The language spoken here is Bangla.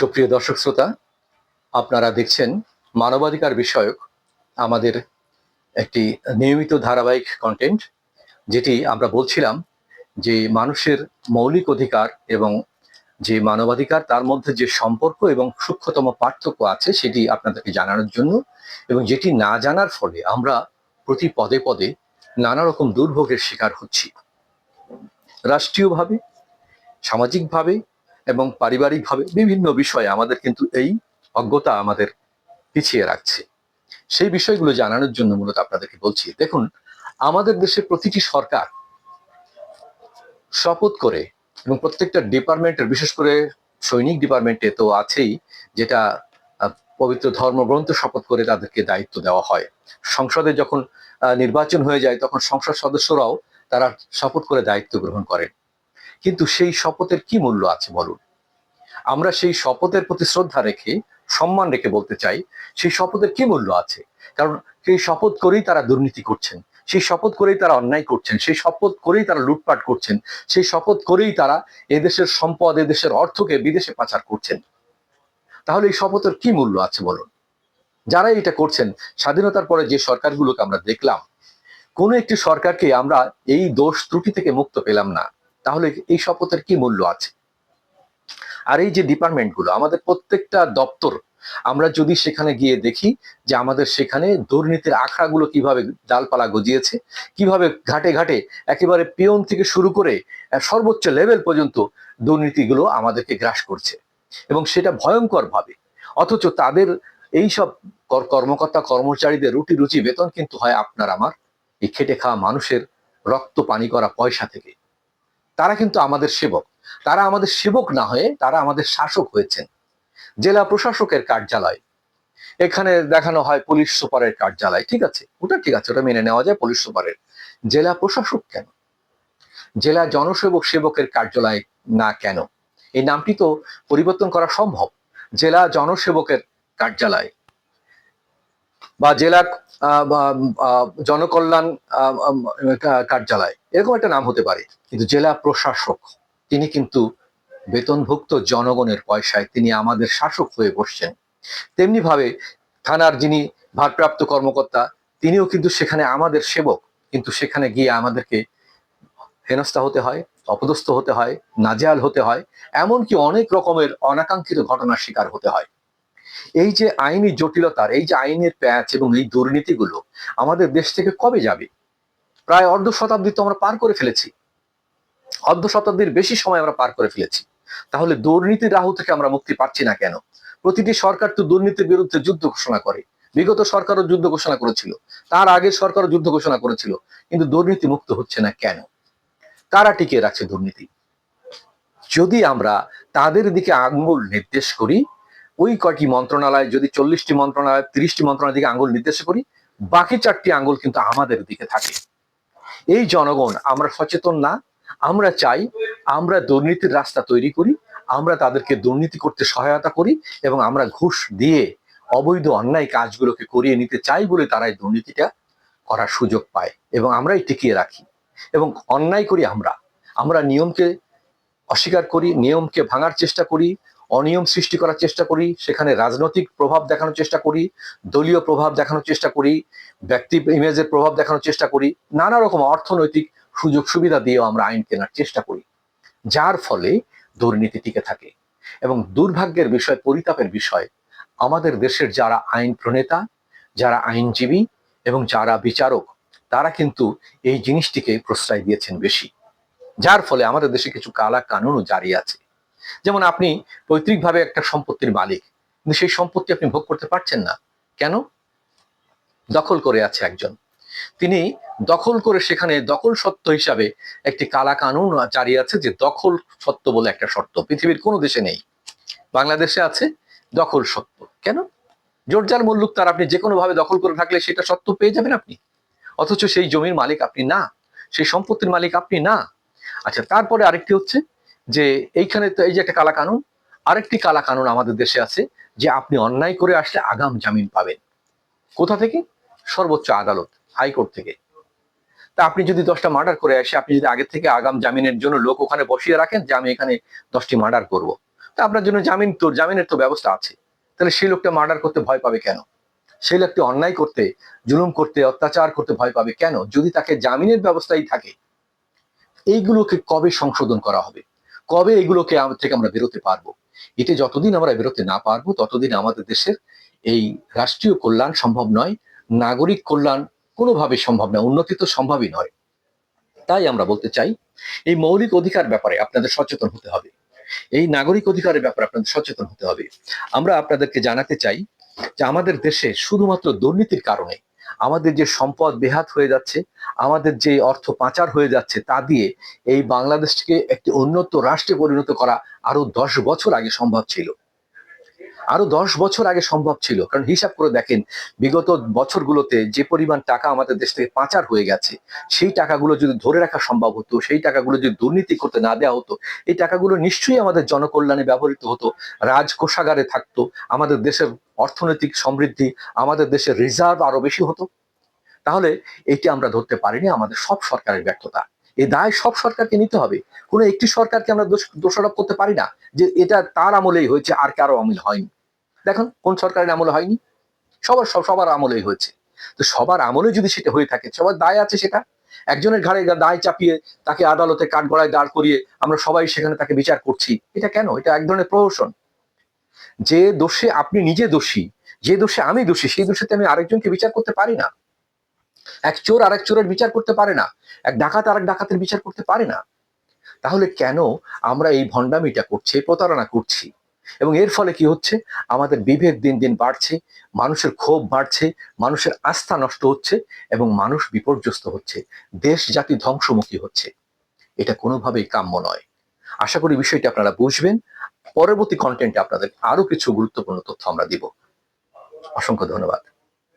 সুপ্রিয় দর্শক শ্রোতা, আপনারা দেখছেন মানবাধিকার বিষয়ক আমাদের একটি নিয়মিত ধারাবাহিক কন্টেন্ট যেটি আমরা বলছিলাম যে মানুষের মৌলিক অধিকার এবং যে মানবাধিকার, তার মধ্যে যে সম্পর্ক এবং সূক্ষ্মতম পার্থক্য আছে সেটি আপনাদেরকে জানানোর জন্য এবং যেটি না জানার ফলে আমরা প্রতি পদে পদে নানা রকম দুর্ভোগের শিকার হচ্ছি। রাষ্ট্রীয়ভাবে, সামাজিকভাবে এবং পারিবারিকভাবে বিভিন্ন বিষয়ে আমাদের কিন্তু এই অজ্ঞতা আমাদের পিছিয়ে রাখছে। সেই বিষয়গুলো জানানোর জন্য মূলত আপনাদেরকে বলছি, দেখুন, আমাদের দেশে প্রতিটি সরকার শপথ করে এবং প্রত্যেকটা ডিপার্টমেন্টের, বিশেষ করে সৈনিক ডিপার্টমেন্টে তো আছেই, যেটা পবিত্র ধর্মগ্রন্থ শপথ করে তাদেরকে দায়িত্ব দেওয়া হয়। সংসদে যখন নির্বাচন হয়ে যায়, তখন সংসদ সদস্যরাও তারা শপথ করে দায়িত্ব গ্রহণ করেন। কিন্তু সেই শপথের কি মূল্য আছে বলুন? আমরা সেই শপথের প্রতি শ্রদ্ধা রেখে, সম্মান রেখে বলতে চাই, সেই শপথের কি মূল্য আছে? কারণ সেই শপথ করেই তারা দুর্নীতি করছেন, সেই শপথ করেই তারা অন্যায় করছেন, সেই শপথ করেই তারা লুটপাট করছেন, সেই শপথ করেই তারা এদেশের সম্পদ, এদেশের অর্থকে বিদেশে পাচার করছেন। তাহলে এই শপথের কি মূল্য আছে বলুন? যারা এটা করছেন, স্বাধীনতার পরে যে সরকারগুলোকে আমরা দেখলাম, কোনো একটি সরকারকে আমরা এই দোষ ত্রুটি থেকে মুক্ত পেলাম না। তাহলে এই শপথের কি মূল্য আছে? আর এই যে ডিপার্টমেন্টগুলো আমাদের প্রত্যেকটা দপ্তর, আমরা যদি সেখানে গিয়ে দেখি যে আমাদের সেখানে দুর্নীতির আখড়াগুলো কীভাবে ডালপালা গজিয়েছে, কীভাবে ঘাটে ঘাটে একেবারে পিয়ন থেকে শুরু করে সর্বোচ্চ লেভেল পর্যন্ত দুর্নীতিগুলো আমাদেরকে গ্রাস করছে। এবং সেটা ভয়ঙ্কর ভাবে। অথচ তাদের এই সব কর্মকর্তা, কর্মচারীদের রুটি রুচি বেতন কিন্তু হয় আপনার আমার এই খেটে খাওয়া মানুষের রক্ত পানি করা পয়সা থেকে। তারা কিন্তু আমাদের সেবক। তারা আমাদের সেবক না হয়ে তারা আমাদের শাসক হয়েছেন। জেলা প্রশাসকের কার্যালয়। এখানে দেখানো হয় পুলিশ সুপারের কার্যালয়। ঠিক আছে? ওটা ঠিক আছে, ওটা মেনে নেওয়া যায় পুলিশ সুপারের। জেলা প্রশাসক কেন? জেলা জনসেবক সেবকের কার্যালয় না কেন? এই নামটি তো পরিবর্তন করা সম্ভব। জেলা জনসেবকের কার্যালয়। বা জেলা জনকল্যাণ কার্যালয়, এরকম একটা নাম হতে পারে। কিন্তু জেলা প্রশাসক, তিনি কিন্তু বেতনভুক্ত জনগণের পয়সায় তিনি আমাদের শাসক হয়ে বসছেন। তেমনি ভাবে থানার যিনি ভারপ্রাপ্ত কর্মকর্তা, তিনিও কিন্তু সেখানে আমাদের সেবক। কিন্তু সেখানে গিয়ে আমাদেরকে হেনস্থা হতে হয়, অপদস্থ হতে হয় নাজেয়াল হতে হয়, এমনকি অনেক রকমের অনাকাঙ্ক্ষিত ঘটনার শিকার হতে হয়। এই যে আইনি জটিলতার, এই যে আইনের প্যাচ এবং এই দুর্নীতিগুলো আমাদের দেশ থেকে কবে যাবে? প্রায় অর্ধ শতাব্দী তো আমরা পার করে ফেলেছি। অর্ধ শতাব্দীর বেশি সময় আমরা পার করে ফেলেছি। তাহলে দুর্নীতির রাহু থেকে আমরা মুক্তি পাচ্ছি না কেন? প্রতিটি সরকার তো দুর্নীতির বিরুদ্ধে যুদ্ধ ঘোষণা করে। বিগত সরকারও যুদ্ধ ঘোষণা করেছিল। তার আগের সরকারও যুদ্ধ ঘোষণা করেছিল। কিন্তু দুর্নীতি মুক্ত হচ্ছে না কেন? কারা টিকিয়ে রাখছে দুর্নীতি? যদি আমরা তাদের দিকে আঙ্গুল নির্দেশ করি ওই কয়টি মন্ত্রণালয়, যদি চল্লিশটি মন্ত্রণালয়, তিরিশটি মন্ত্রণালয় দিকে আঙ্গুল নির্দেশ করি, বাকি চারটি আঙ্গুল কিন্তু আমাদের দিকে থাকে। এই জনগণ আমরা সচেতন না, আমরা চাই আমরা দুর্নীতির রাস্তা তৈরি করি, আমরা তাদেরকে দুর্নীতি করতে সহায়তা করি এবং আমরা ঘুষ দিয়ে অবৈধ অন্যায় কাজগুলোকে করিয়ে নিতে চাই বলে তারা এই দুর্নীতিটা করার সুযোগ পায় এবং আমরাই টিকিয়ে রাখি। এবং অন্যায় করি আমরা আমরা নিয়মকে অস্বীকার করি, নিয়মকে ভাঙার চেষ্টা করি অনিয়ম সৃষ্টি করার চেষ্টা করি, সেখানে রাজনৈতিক প্রভাব দেখানোর চেষ্টা করি, দলীয় প্রভাব দেখানোর চেষ্টা করি, ব্যক্তি ইমেজের প্রভাব দেখানোর চেষ্টা করি, নানা রকম অর্থনৈতিক সুযোগ সুবিধা দিয়েও আমরা আইন কেনার চেষ্টা করি, যার ফলে দুর্নীতি টিকে থাকে। এবং দুর্ভাগ্যের বিষয়, পরিতাপের বিষয়, আমাদের দেশের যারা আইন প্রণেতা, যারা আইনজীবী এবং যারা বিচারক, তারা কিন্তু এই জিনিসটিকে প্রশ্রয় দিয়েছেন বেশি। যার ফলে আমাদের দেশে কিছু কালা কানুনও জারি আছে। যেমন আপনি পৈতৃকভাবে একটা সম্পত্তির মালিক, কিন্তু সেই সম্পত্তি আপনি ভোগ করতে পারছেন না। কেন? দখল করে আছে একজন। তিনি দখল করে সেখানে দখল সত্য হিসাবে একটি কালা কানুন জারি আছে যে দখল সত্য বলে একটা শর্ত। পৃথিবীর কোনো দেশে নেই। বাংলাদেশে আছে দখল সত্য। কেন? জোরজার মল্লুক তার আপনি যে কোনো ভাবে দখল করে থাকলে সেটা সত্য পেয়ে যাবেন আপনি। অথচ সেই জমির মালিক আপনি না। সেই সম্পত্তির মালিক আপনি না। আচ্ছা তারপরে আরেকটি হচ্ছে যে এইখানে তো এই যে একটা কালা কানুন আরেকটি কালা কানুন আমাদের দেশে আছে, যে আপনি অন্যায় করে আসলে আগাম জামিন পাবেন। কোথা থেকে? সর্বোচ্চ আদালত, হাইকোর্ট থেকে। তা আপনি যদি দশটা মার্ডার করে আসে, আপনি যদি আগে থেকে আগাম জামিনের জন্য লোক ওখানে বসিয়ে রাখেন যে আমি এখানে দশটি মার্ডার করব। তা আপনার জন্য জামিন তো, জামিনের তো ব্যবস্থা আছে। তাহলে সেই লোকটা মার্ডার করতে ভয় পাবে কেন? সেই লোকটি অন্যায় করতে, জুলুম করতে, অত্যাচার করতে ভয় পাবে কেন? যদি তাকে জামিনের ব্যবস্থাই থাকে, এইগুলোকে কবে সংশোধন করা হবে? কবে এগুলোকে থেকে আমরা বেরোতে পারব? এতে যতদিন আমরা বেরোতে না পারব, ততদিন আমাদের দেশের এই রাষ্ট্রীয় কল্যাণ সম্ভব নয়, নাগরিক কল্যাণ কোনোভাবে সম্ভব নয় উন্নতি তো সম্ভবই নয়। তাই আমরা বলতে চাই, এই মৌলিক অধিকার ব্যাপারে আপনাদের সচেতন হতে হবে। এই নাগরিক অধিকারের ব্যাপারে আপনাদের সচেতন হতে হবে। আমরা আপনাদেরকে জানাতে চাই যে আমাদের দেশে শুধুমাত্র দুর্নীতির কারণে আমাদের যে সম্পদ বেহাত হয়ে যাচ্ছে, আমাদের যে অর্থ পাচার হয়ে যাচ্ছে, তা দিয়ে এই বাংলাদেশকে একটি উন্নত রাষ্ট্রে পরিণত করা আরও দশ বছর আগে সম্ভব ছিল। আরও দশ বছর আগে সম্ভব ছিল। কারণ হিসাব করে দেখেন, বিগত বছরগুলোতে যে পরিমাণ টাকা আমাদের দেশ থেকে পাচার হয়ে গেছে, সেই টাকাগুলো যদি ধরে রাখা সম্ভব হতো, সেই টাকাগুলো যদি দুর্নীতি করতে না দেওয়া হতো, এই টাকাগুলো নিশ্চয়ই আমাদের জনকল্যাণে ব্যবহৃত হতো রাজকোষাগারে থাকতো, আমাদের দেশের অর্থনৈতিক সমৃদ্ধি, আমাদের দেশের রিজার্ভ আরও বেশি হতো। তাহলে এটি আমরা ধরতে পারিনি, আমাদের সব সরকারের ব্যর্থতা। এই দায় সব সরকারকে নিতে হবে। কোনো একটি সরকারকে আমরা দোষ- দোষারোপ করতে পারি না যে এটা তার আমলেই হয়েছে, আর কারও আমল হয়নি। দেখুন, কোন সরকারের আমলে হয়নি। সবার সব, সবার আমলেই হয়েছে। তো সবার আমলে যদি সেটা হয়ে থাকে, সবার দায় আছে সেটা। একজনের ঘাড়ে দায় চাপিয়ে তাকে আদালতে কাঠগড়ায় দাঁড় করিয়ে আমরা সবাই সেখানে তাকে বিচার করছি, এটা কেন? এটা এক ধরনের প্রহসন। যে দোষে আপনি নিজে দোষী, যে দোষে আমি দোষী, সেই দোষেতে আমি আরেকজনকে বিচার করতে পারি না। এক চোর আরেক চোরের বিচার করতে পারে না। এক ডাকাত আরেক ডাকাতের বিচার করতে পারে না। তাহলে কেন আমরা এই ভণ্ডামিটা করছি প্রতারণা করছি? এবং এর ফলে কি হচ্ছে? আমাদের বিভেদ দিন দিন বাড়ছে, মানুষের ক্ষোভ বাড়ছে, মানুষের আস্থা নষ্ট হচ্ছে এবং মানুষ বিপর্যস্ত হচ্ছে, দেশ জাতি ধ্বংসমুখী হচ্ছে। এটা কোনোভাবেই কাম্য নয়। আশা করি বিষয়টি আপনারা বুঝবেন। পরবর্তী কন্টেন্টে আপনাদের আরও কিছু গুরুত্বপূর্ণ তথ্য আমরা দিব। অসংখ্য ধন্যবাদ।